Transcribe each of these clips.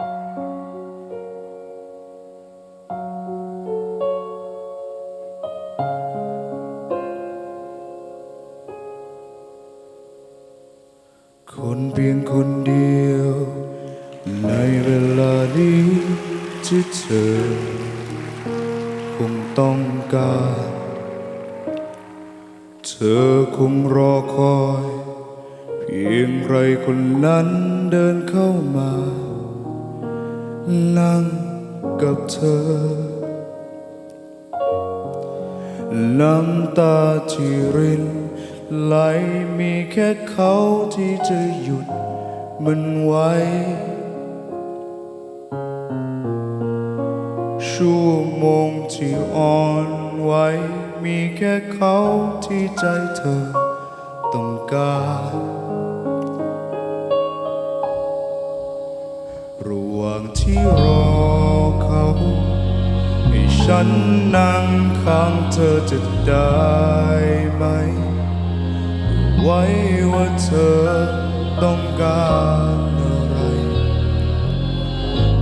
คนเพียงคนเดียว ในเวลานี้ที่เธอ คงต้องการ เธอคงรอคอย เพียงใครคนนั้นเดินเข้ามา นั่งกับเธอ น้ำตาที่รินไหลมีแค่เขาที่จะหยุดมันไว้ ชั่วโมงที่อ่อนไหวมีแค่เขาที่ใจเธอต้องการ ว่างที่รอเขา ให้ฉันนั่งข้างเธอจะได้ไหม ไว้ว่าเธอต้องการอะไร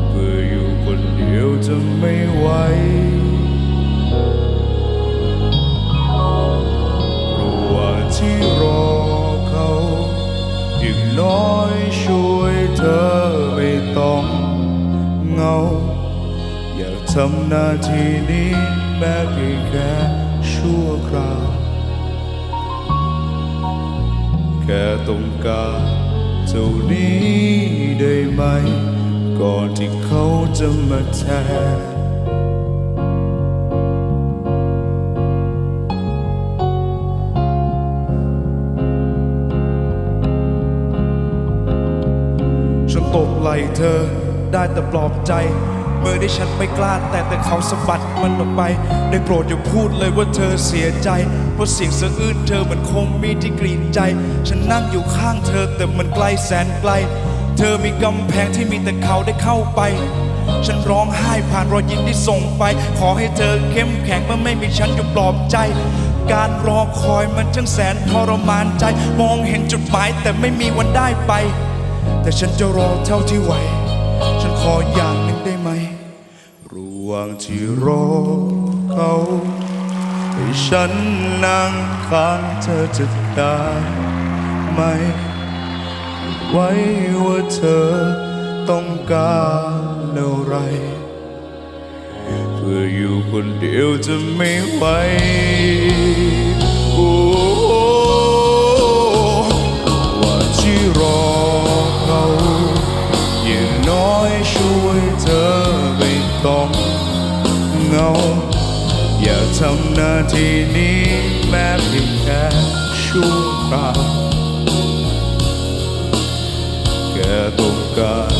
เพื่ออยู่คนเดียวจะไม่ไหวระหว่างที่รอเขาอีกน้อยช่วยเธอา อยากทำหน้าที่นี้แม้เพียงแค่ชั่วคราว แค่ต้องการเท่านี้ได้ไหม ก่อนที่เขาจะมาแทนฉันตบไหลเธอ ได้แต่ปลอบใจ เมื่อที่ฉันไม่กล้าแต่แต่เขาสะบัดมันออกไป ได้โปรดอย่าพูดเลยว่าเธอเสียใจ เพราะเสียงสะอื้นเธอเหมือนคงมีที่กรีดใจ ฉันนั่งอยู่ข้างเธอแต่มันไกลแสนไกล เธอมีกำแพงที่มีแต่เขาได้เข้าไป ฉันร้องไห้ผ่านรอยยิ้มที่ส่งไป ขอให้เธอเข้มแข็งเมื่อไม่มีฉันอยู่ปลอบใจการรอคอยมันช่างแสนทรมานใจ มองเห็นจุดหมายแต่ไม่มีวันได้ไป แต่ฉันจะรอเท่าที่ไหว ฉันขออย่างหนึ่งได้ไหมระหว่างที่รอเขาให้ฉันนั่งข้างเธอจะได้ไหม ไว้ว่าเธอต้องการอะไร เพื่ออยู่คนเดียวจะไม่ไหว ที่นี้แม้เพียงแค่ชั่วคราวแค่ต้องการ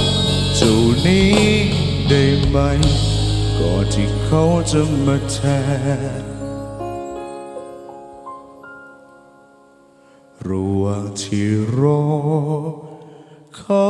เท่านี้ได้ไหมก่อนที่เขาจะมาแทนระหว่างที่รอเขา